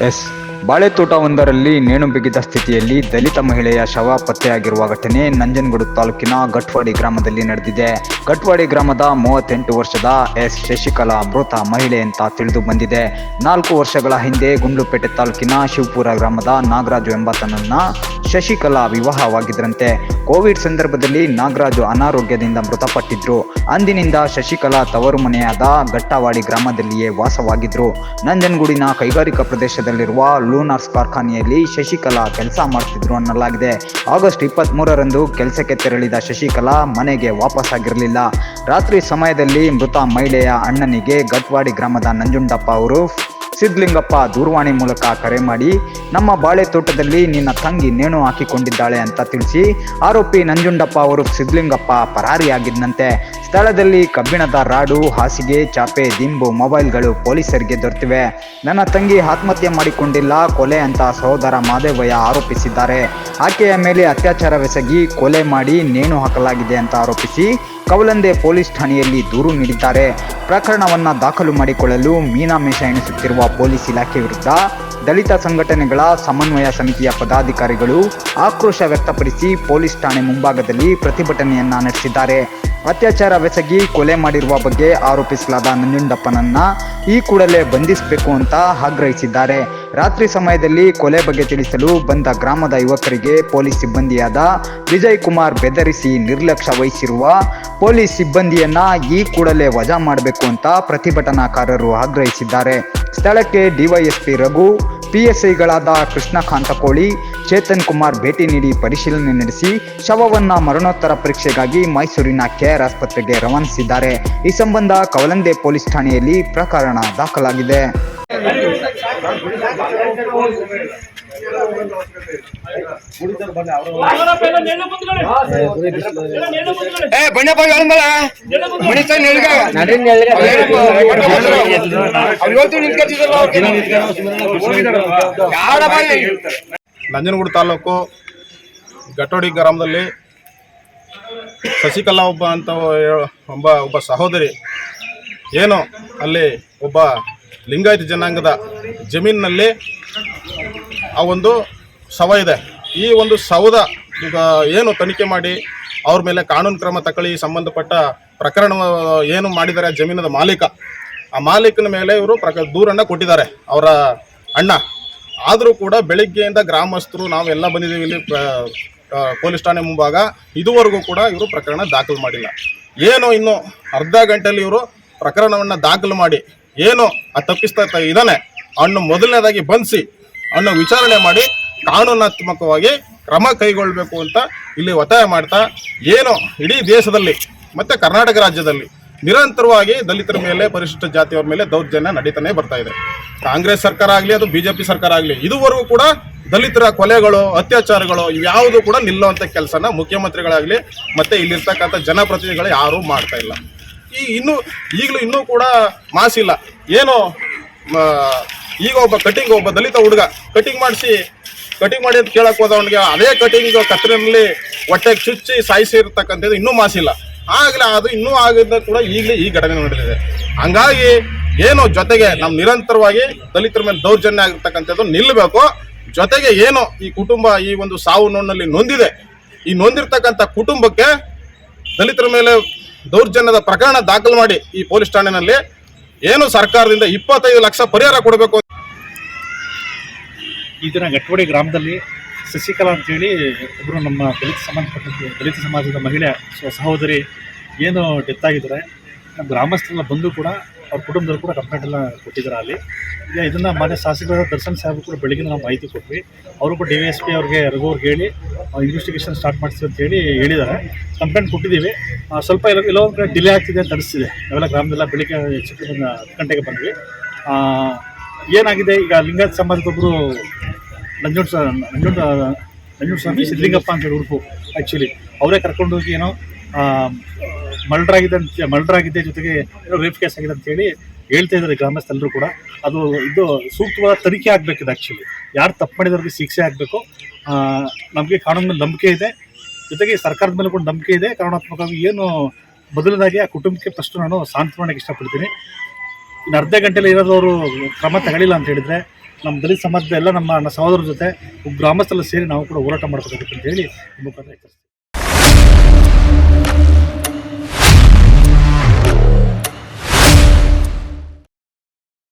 S ಬಾಳೆತೋಟವೊಂದರಲ್ಲಿ ನೇಣು ಬಿಗಿದ ಸ್ಥಿತಿಯಲ್ಲಿ ದಲಿತ ಮಹಿಳೆಯ ಶವ ಪತ್ತೆಯಾಗಿರುವ ಘಟನೆ ನಂಜನಗೂಡು ತಾಲೂಕಿನ ಗಟ್ವಾಡಿ ಗ್ರಾಮದಲ್ಲಿ ನಡೆದಿದೆ. ಗಟ್ವಾಡಿ ಗ್ರಾಮದ ಮೂವತ್ತೆಂಟು ವರ್ಷದ ಎಸ್. ಶಶಿಕಲಾ ಮೃತ ಮಹಿಳೆ ಅಂತ ತಿಳಿದು ಬಂದಿದೆ. ನಾಲ್ಕು ವರ್ಷಗಳ ಹಿಂದೆ ಗುಂಡ್ಲುಪೇಟೆ ತಾಲೂಕಿನ ಶಿವಪುರ ಗ್ರಾಮದ ನಾಗರಾಜು ಎಂಬಾತನನ್ನ ಶಶಿಕಲಾ ವಿವಾಹವಾಗಿದ್ರಂತೆ. ಕೋವಿಡ್ ಸಂದರ್ಭದಲ್ಲಿ ನಾಗರಾಜು ಅನಾರೋಗ್ಯದಿಂದ ಮೃತಪಟ್ಟಿದ್ರು. ಅಂದಿನಿಂದ ಶಶಿಕಲಾ ತವರು ಮನೆಯಾದ ಗಟ್ಟವಾಡಿ ಗ್ರಾಮದಲ್ಲಿಯೇ ವಾಸವಾಗಿದ್ರು. ನಂಜನಗೂಡಿನ ಕೈಗಾರಿಕಾ ಪ್ರದೇಶದಲ್ಲಿರುವ ಲೂನಾರ್ಸ್ ಕಾರ್ಖಾನೆಯಲ್ಲಿ ಶಶಿಕಲಾ ಕೆಲಸ ಮಾಡ್ತಿದ್ರು ಅನ್ನಲಾಗಿದೆ. ಆಗಸ್ಟ್ ಇಪ್ಪತ್ತ್ ಮೂರರಂದು ಕೆಲಸಕ್ಕೆ ತೆರಳಿದ ಶಶಿಕಲಾ ಮನೆಗೆ ವಾಪಸ್ಸಾಗಿರಲಿಲ್ಲ. ರಾತ್ರಿ ಸಮಯದಲ್ಲಿ ಮೃತ ಮಹಿಳೆಯ ಅಣ್ಣನಿಗೆ ಗಟ್ವಾಡಿ ಗ್ರಾಮದ ನಂಜುಂಡಪ್ಪ ಅವರು ಸಿದ್ಲಿಂಗಪ್ಪ ದೂರವಾಣಿ ಮೂಲಕ ಕರೆ ಮಾಡಿ, ನಮ್ಮ ಬಾಳೆ ತೋಟದಲ್ಲಿ ನಿನ್ನ ತಂಗಿ ನೇಣು ಹಾಕಿಕೊಂಡಿದ್ದಾಳೆ ಅಂತ ತಿಳಿಸಿ, ಆರೋಪಿ ನಂಜುಂಡಪ್ಪ ಅವರು ಸಿದ್ಲಿಂಗಪ್ಪ ಪರಾರಿಯಾಗಿದ್ದಂತೆ ಸ್ಥಳದಲ್ಲಿ ಕಬ್ಬಿಣದ ರಾಡು, ಹಾಸಿಗೆ, ಚಾಪೆ, ದಿಂಬು, ಮೊಬೈಲ್ಗಳು ಪೊಲೀಸರಿಗೆ ದೊರೆತಿವೆ. ನನ್ನ ತಂಗಿ ಆತ್ಮಹತ್ಯೆ ಮಾಡಿಕೊಂಡಿಲ್ಲ, ಕೊಲೆ ಅಂತ ಸಹೋದರ ಮಾದೇವಯ್ಯ ಆರೋಪಿಸಿದ್ದಾರೆ. ಆಕೆಯ ಮೇಲೆ ಅತ್ಯಾಚಾರವೆಸಗಿ ಕೊಲೆ ಮಾಡಿ ನೇಣು ಹಾಕಲಾಗಿದೆ ಅಂತ ಆರೋಪಿಸಿ ಕವಲಂದೆ ಪೊಲೀಸ್ ಠಾಣೆಯಲ್ಲಿ ದೂರು ನೀಡಿದ್ದಾರೆ. ಪ್ರಕರಣವನ್ನು ದಾಖಲು ಮಾಡಿಕೊಳ್ಳಲು ಮೀನಾಮೇಷ ಎಣಿಸುತ್ತಿರುವ ಪೊಲೀಸ್ ಇಲಾಖೆ ವಿರುದ್ಧ ದಲಿತ ಸಂಘಟನೆಗಳ ಸಮನ್ವಯ ಸಮಿತಿಯ ಪದಾಧಿಕಾರಿಗಳು ಆಕ್ರೋಶ ವ್ಯಕ್ತಪಡಿಸಿ ಪೊಲೀಸ್ ಠಾಣೆ ಮುಂಭಾಗದಲ್ಲಿ ಪ್ರತಿಭಟನೆಯನ್ನ ನಡೆಸಿದ್ದಾರೆ. ಅತ್ಯಾಚಾರವೆಸಗಿ ಕೊಲೆ ಮಾಡಿರುವ ಬಗ್ಗೆ ಆರೋಪಿಸಲಾದ ನಂಜುಂಡಪ್ಪನನ್ನ ಈ ಕೂಡಲೇ ಬಂಧಿಸಬೇಕು ಅಂತ ಆಗ್ರಹಿಸಿದ್ದಾರೆ. ರಾತ್ರಿ ಸಮಯದಲ್ಲಿ ಕೊಲೆ ಬಗ್ಗೆ ತಿಳಿಸಲು ಬಂದ ಗ್ರಾಮದ ಯುವಕರಿಗೆ ಪೊಲೀಸ್ ಸಿಬ್ಬಂದಿಯಾದ ವಿಜಯ್ ಕುಮಾರ್ ಬೆದರಿಸಿ ನಿರ್ಲಕ್ಷ್ಯ ವಹಿಸಿರುವ ಪೊಲೀಸ್ ಸಿಬ್ಬಂದಿಯನ್ನ ಈ ಕೂಡಲೇ ವಜಾ ಮಾಡಬೇಕು ಅಂತ ಪ್ರತಿಭಟನಾಕಾರರು ಆಗ್ರಹಿಸಿದ್ದಾರೆ. ಸ್ಥಳಕ್ಕೆ ಡಿವೈಎಸ್ಪಿ ರಘು ಪಿಎಸ್ಐಗಳಾದ ಕೃಷ್ಣಕಾಂತ ಕೋಳಿ ಚೇತನ್ ಕುಮಾರ್ ಭೇಟಿ ನೀಡಿ ಪರಿಶೀಲನೆ ನಡೆಸಿ ಶವವನ್ನ ಮರಣೋತ್ತರ ಪರೀಕ್ಷೆಗಾಗಿ ಮೈಸೂರಿನ ಕೆಆರ್ ಆಸ್ಪತ್ರೆಗೆ ರವಾನಿಸಿದ್ದಾರೆ. ಈ ಸಂಬಂಧ ಕವಲಂದೆ ಪೊಲೀಸ್ ಠಾಣೆಯಲ್ಲಿ ಪ್ರಕರಣ ದಾಖಲಾಗಿದೆ. ನಂಜನಗೂಡು ತಾಲೂಕು ಗಟೋಡಿ ಗ್ರಾಮದಲ್ಲಿ ಶಶಿಕಲಾ ಒಬ್ಬ ಅಂತ ಒಬ್ಬ ಒಬ್ಬ ಸಹೋದರಿ ಏನು ಅಲ್ಲಿ ಒಬ್ಬ ಲಿಂಗಾಯತ ಜನಾಂಗದ ಜಮೀನಿನಲ್ಲಿ ಆ ಒಂದು ಶವ ಇದೆ. ಈ ಒಂದು ಶವದ ಈಗ ಏನು ತನಿಖೆ ಮಾಡಿ ಅವ್ರ ಮೇಲೆ ಕಾನೂನು ಕ್ರಮ ತಗೊಳ್ಳಿ ಸಂಬಂಧಪಟ್ಟ ಪ್ರಕರಣ ಏನು ಮಾಡಿದ್ದಾರೆ ಜಮೀನದ ಮಾಲೀಕ. ಆ ಮಾಲೀಕನ ಮೇಲೆ ಇವರು ಪ್ರಕ ದೂರನ್ನು ಕೊಟ್ಟಿದ್ದಾರೆ. ಅವರ ಅಣ್ಣ. ಆದರೂ ಕೂಡ ಬೆಳಿಗ್ಗೆಯಿಂದ ಗ್ರಾಮಸ್ಥರು ನಾವೆಲ್ಲ ಬಂದಿದ್ದೀವಿ ಇಲ್ಲಿ ಪೊಲೀಸ್ ಠಾಣೆ ಮುಂಭಾಗ. ಇದುವರೆಗೂ ಕೂಡ ಇವರು ಪ್ರಕರಣ ದಾಖಲು ಮಾಡಿಲ್ಲ. ಏನು ಇನ್ನು ಅರ್ಧ ಗಂಟೆಯಲ್ಲಿ ಇವರು ಪ್ರಕರಣವನ್ನು ದಾಖಲು ಮಾಡಿ ಏನು ಆ ತಪ್ಪಿಸ್ತಾ ಇದ್ದಾನೆ. ಅವನು ಮೊದಲನೇದಾಗಿ ಬಂಧಿಸಿ ಅನ್ನು ವಿಚಾರಣೆ ಮಾಡಿ ಕಾನೂನಾತ್ಮಕವಾಗಿ ಕ್ರಮ ಕೈಗೊಳ್ಳಬೇಕು ಅಂತ ಇಲ್ಲಿ ಒತ್ತಾಯ ಮಾಡ್ತಾ, ಏನು ಇಡೀ ದೇಶದಲ್ಲಿ, ಮತ್ತು ಕರ್ನಾಟಕ ರಾಜ್ಯದಲ್ಲಿ ನಿರಂತರವಾಗಿ ದಲಿತರ ಮೇಲೆ, ಪರಿಶಿಷ್ಟ ಜಾತಿಯವರ ಮೇಲೆ ದೌರ್ಜನ್ಯ ನಡೀತಾನೆ ಬರ್ತಾ ಇದೆ. ಕಾಂಗ್ರೆಸ್ ಸರ್ಕಾರ ಆಗಲಿ ಅದು ಬಿಜೆಪಿ ಸರ್ಕಾರ ಆಗಲಿ, ಇದುವರೆಗೂ ಕೂಡ ದಲಿತರ ಕೊಲೆಗಳು, ಅತ್ಯಾಚಾರಗಳು ಇವ್ಯಾವುದು ಕೂಡ ನಿಲ್ಲುವಂಥ ಕೆಲಸನ ಮುಖ್ಯಮಂತ್ರಿಗಳಾಗಲಿ ಮತ್ತು ಇಲ್ಲಿರ್ತಕ್ಕಂಥ ಜನಪ್ರತಿನಿಧಿಗಳು ಯಾರೂ ಮಾಡ್ತಾ ಇಲ್ಲ. ಈ ಇನ್ನೂ, ಈಗಲೂ ಇನ್ನೂ ಕೂಡ ಮಾಸಿಲ್ಲ. ಏನು ಈಗ ಒಬ್ಬ ಕಟಿಂಗ್, ಒಬ್ಬ ದಲಿತ ಹುಡುಗ ಕಟಿಂಗ್ ಮಾಡಿಸಿ, ಕಟಿಂಗ್ ಮಾಡಿ ಅಂತ ಕೇಳಕ್ಕೆ ಹೋದವನಿಗೆ ಅದೇ ಕಟಿಂಗ್ ಕತ್ತರಿನಲ್ಲಿ ಹೊಟ್ಟೆಗೆ ಚುಚ್ಚಿ ಸಾಯಿಸಿರ್ತಕ್ಕಂಥದ್ದು ಇನ್ನೂ ಮಾಸಿಲ್ಲ. ಆಗಲೇ ಅದು ಇನ್ನೂ ಆಗಿದ್ದ ಕೂಡ ಈಗಲೇ ಈ ಘಟನೆ ನಡೆದಿದೆ. ಹಂಗಾಗಿ ಏನು ಜೊತೆಗೆ ನಮ್ಮ ನಿರಂತರವಾಗಿ ದಲಿತರ ಮೇಲೆ ದೌರ್ಜನ್ಯ ಆಗಿರ್ತಕ್ಕಂಥದ್ದು ನಿಲ್ಲಬೇಕು. ಜೊತೆಗೆ ಏನು ಈ ಕುಟುಂಬ ಈ ಒಂದು ಸಾವು ನೋವಿನಲ್ಲಿ ನೊಂದಿದೆ. ಈ ನೊಂದಿರ್ತಕ್ಕಂಥ ಕುಟುಂಬಕ್ಕೆ ದಲಿತರ ಮೇಲೆ ದೌರ್ಜನ್ಯದ ಪ್ರಕರಣ ದಾಖಲು ಮಾಡಿ ಈ ಪೊಲೀಸ್ ಠಾಣೆನಲ್ಲಿ. ಏನು ಸರ್ಕಾರದಿಂದ ಇಪ್ಪತ್ತೈದು ಲಕ್ಷ ಪರಿಹಾರ ಕೊಡಬೇಕು ಈ ದಿನ ಗಟ್ಟುವಡಿ ಗ್ರಾಮದಲ್ಲಿ ಶಶಿಕಲಾ ಅಂತೇಳಿ ಒಬ್ಬರು ನಮ್ಮ ದಲಿತ ಸಂಬಂಧಪಟ್ಟಂತೆ ದಲಿತ ಸಮಾಜದ ಮಹಿಳೆ ಸಹೋದರಿ ಏನು ಡೆತ್ ಆಗಿದ್ದಾರೆ. ಗ್ರಾಮಸ್ಥರೆಲ್ಲ ಬಂದು ಕೂಡ ಅವ್ರ ಕುಟುಂಬದವ್ರು ಕೂಡ ಕಂಪ್ಲೇಂಟ್ ಎಲ್ಲ ಕೊಟ್ಟಿದ್ದಾರೆ ಅಲ್ಲಿ. ಈಗ ಇದನ್ನು ಮಾನ್ಯ ಶಾಸಕರಾದ ದರ್ಶನ್ ಸಾಹೇಬ್ ಕೂಡ ಬೆಳಿಗ್ಗೆ ನಾವು ಮಾಹಿತಿ ಕೊಟ್ವಿ. ಅವರು ಕೂಡ ಡಿ ವಿ ಎಸ್ ಪಿ ಅವ್ರಿಗೆ ರಘು ಅವ್ರಿಗೆ ಹೇಳಿ ಇನ್ವೆಸ್ಟಿಗೇಷನ್ ಸ್ಟಾರ್ಟ್ ಮಾಡ್ತೀವಿ ಅಂತ ಹೇಳಿ ಹೇಳಿದ್ದಾರೆ. ಕಂಪ್ಲೇಂಟ್ ಕೊಟ್ಟಿದ್ದೀವಿ. ಸ್ವಲ್ಪ ಎಲ್ಲ ಒಂದು ಕಡೆ ಡಿಲೇ ಆಗ್ತಿದೆ ಅಂತ ಅನಿಸ್ತಿದೆ. ನಾವೆಲ್ಲ ಗ್ರಾಮದೆಲ್ಲ ಬೆಳಿಗ್ಗೆ ಹೆಚ್ಚು ಗಂಟೆಗೆ ಬಂದ್ವಿ. ಏನಾಗಿದೆ? ಈಗ ಲಿಂಗಾಯತ್ ಸಮಾಜದೊಬ್ಬರು ನಂಜುಂಡ ನಂಜುಂಡ ನಂಜುಂಡ ಸ್ವಾಮಿ ಸಿದ್ಧಲಿಂಗಪ್ಪ ಅಂತ ಹೇಳಿ ಉಡುಪು ಆ್ಯಕ್ಚುಲಿ ಅವರೇ ಕರ್ಕೊಂಡೋಗಿ ಏನೋ ಮರ್ಡರ್ ಆಗಿದೆ ಅಂತ ಜೊತೆಗೆ ಏನೋ ರೇಪ್ ಕೇಸ್ ಆಗಿದೆ ಅಂತೇಳಿ ಹೇಳ್ತಾ ಇದ್ದಾರೆ ಗ್ರಾಮಸ್ಥರೆಲ್ಲರೂ ಕೂಡ. ಅದು, ಇದು ಸೂಕ್ತವಾದ ತನಿಖೆ ಆಗಬೇಕಿದೆ ಆ್ಯಕ್ಚುಲಿ ಯಾರು ತಪ್ಪು ಮಾಡಿದವ್ರಿಗೆ ಶಿಕ್ಷೆ ಆಗಬೇಕು. ನಮಗೆ ಕಾನೂನು ಮೇಲೆ ನಂಬಿಕೆ ಇದೆ. ಜೊತೆಗೆ ಸರ್ಕಾರದ ಮೇಲೆ ಕೂಡ ನಂಬಿಕೆ ಇದೆ. ಕಾರಣಾತ್ಮಕವಾಗಿ ಏನು ಬದಲಾಗಿ ಆ ಕುಟುಂಬಕ್ಕೆ ಫಸ್ಟ್ ನಾನು ಸಾಂತ್ವನಕ್ಕೆ ಇಷ್ಟಪಡ್ತೀನಿ. ಇನ್ನು ಅರ್ಧ ಗಂಟೆಲಿ ಇರೋದವರು ಕ್ರಮ ತಗೊಳ್ಳಿಲ್ಲ ಅಂತ ಹೇಳಿದ್ರೆ ನಮ್ಮ ದಲಿತ ಸಮಾಜದ ಎಲ್ಲ ನಮ್ಮ ಸಹೋದರರ ಜೊತೆ ಗ್ರಾಮಸ್ಥರೆಲ್ಲ ಸೇರಿ ನಾವು ಕೂಡ ಹೋರಾಟ ಮಾಡಬೇಕಾಗುತ್ತೆ ಅಂತ ಹೇಳಿ ಮುಖಾಂತರ ಎಚ್ಚರಿಸ್ತೀವಿ